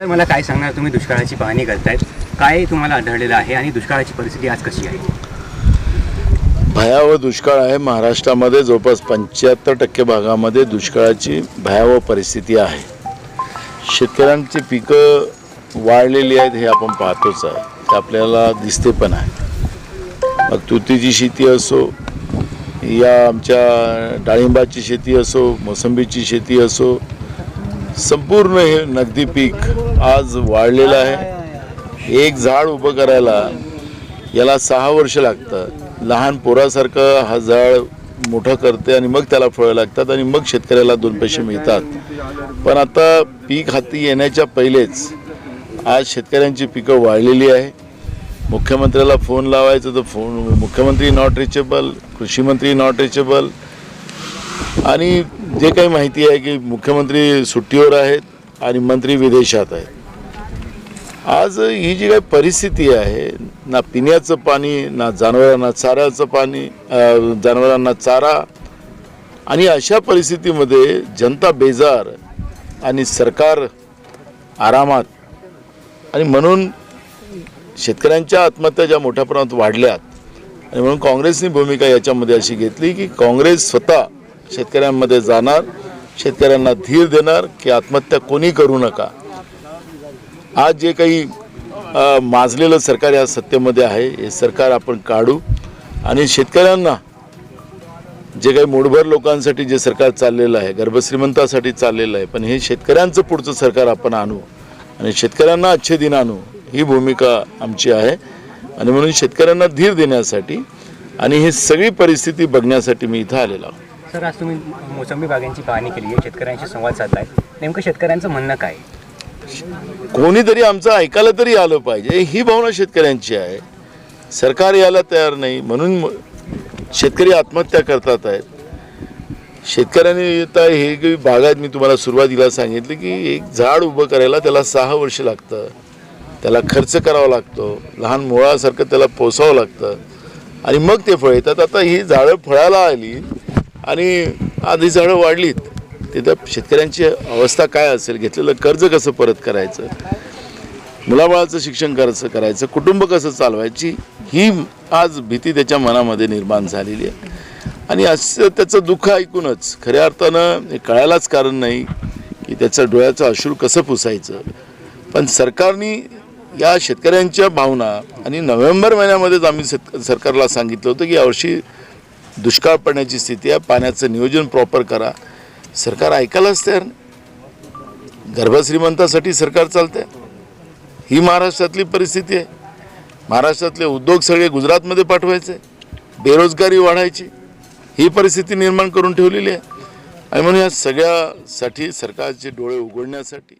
तर मला काय सांगणार? तुम्ही दुष्काळाची पाहणी करतायत. काय तुम्हाला आढळलेलं आहे आणि दुष्काळाची परिस्थिती आज कशी आहे? भयावह दुष्काळ आहे. महाराष्ट्रामध्ये जवळपास पंच्याहत्तर टक्के भागामध्ये दुष्काळाची भयावह परिस्थिती आहे. शेतकऱ्यांची पिकं वाढलेली आहेत हे आपण पाहतोच आहे. ते आपल्याला दिसते पण आहे. मग तुतीची शेती असो या आमच्या डाळिंबाची शेती असो मोसंबीची शेती असो संपूर्ण हे नगदी पीक आज वाढलेलं आहे. एक झाड उभं करायला याला सहा वर्ष लागतात लहान पोरासारखं हा झाड मोठं करते आणि मग त्याला फळं लागतात आणि मग शेतकऱ्याला दोन पैसे मिळतात. पण आता पीक हाती येण्याच्या पहिलेच आज शेतकऱ्यांची पिकं वाढलेली आहे. मुख्यमंत्र्याला फोन लावायचं तर फोन मुख्यमंत्री नॉट रिचेबल कृषी मंत्री नॉट रिचेबल आणि जे काही माहिती आहे की मुख्यमंत्री सुट्टीवर आहेत आणि मंत्री विदेशात आहेत. आज ही जी काही परिस्थिती आहे ना पिण्याचं पाणी ना जनावरांना चाऱ्याचं पाणी जनावरांना चारा आणि अशा परिस्थितीमध्ये जनता बेजार आणि सरकार आरामात आणि म्हणून शेतकऱ्यांच्या आत्महत्या ज्या मोठ्या प्रमाणात वाढल्यात आणि म्हणून काँग्रेसनी भूमिका याच्यामध्ये अशी घेतली की काँग्रेस स्वतः शेतकऱ्यांमध्ये जाणार शेतकऱ्यांना धीर देणार की आत्महत्या कोणी करू नका. आज जे काही माजलेलं सरकार या सत्तेमध्ये आहे हे सरकार आपण काढू आणि शेतकऱ्यांना जे काही मूठभर लोकांसाठी जे सरकार चाललेलं आहे गर्भश्रीमंतासाठी चाललेलं आहे पण हे शेतकऱ्यांचं पुढचं सरकार आपण आणू आणि शेतकऱ्यांना अच्छे दिन आणू ही भूमिका आमची आहे. आणि म्हणून शेतकऱ्यांना धीर देण्यासाठी आणि ही सगळी परिस्थिती बघण्यासाठी मी इथं आलेलो आहे सर आज तुम्ही मोसंबी बागांची पाहणी केली आहे. शेतकऱ्यांशी संवाद साधलाय. नेमकं शेतकऱ्यांचं म्हणणं काय कोणीतरी आमचं ऐकायला तरी आलं पाहिजे. ही भावना शेतकऱ्यांची आहे. सरकार यायला तयार नाही. म्हणून शेतकरी आत्महत्या करतात आहेत. शेतकऱ्यांनी आता हे काही बागायत मी तुम्हाला सुरुवातीला सांगितलं की एक झाड उभं करायला त्याला सहा वर्ष लागतं. त्याला खर्च करावा लागतो. लहान मुळासारखं त्याला पोसावं लागतं. आणि मग ते फळ येतात. आता ही झाडं फळाला आली आणि आधी झाडं वाढलीत. तिथं शेतकऱ्यांची अवस्था काय असेल घेतलेलं कर्ज कसं परत करायचं? मुलाबाळाचं शिक्षण कसं करायचं? कुटुंब कसं चालवायची? ही आज भीती त्याच्या मनामध्ये निर्माण झालेली आहे. आणि असं त्याचं दुःख ऐकूनच खऱ्या अर्थानं हे कळायलाच कारण नाही की त्याचं डोळ्याचं अश्रू कसं पुसायचं. पण सरकारने या शेतकऱ्यांच्या भावना आणि नोव्हेंबर महिन्यामध्येच आम्ही शेत सरकारला सांगितलं होतं की यावर्षी दुष्काळ पडण्याची स्थिती आहे. पाण्याचं नियोजन प्रॉपर करा. सरकार ऐकायलाच तयार नाही. गर्भश्रीमंतासाठी सरकार चालतंय. ही महाराष्ट्रातली परिस्थिती आहे. महाराष्ट्रातले उद्योग सगळे गुजरातमध्ये पाठवायचे. बेरोजगारी वाढायची. ही परिस्थिती निर्माण करून ठेवलेली आहे. आणि म्हणून या सगळ्यासाठी सरकारचे डोळे उघडण्यासाठी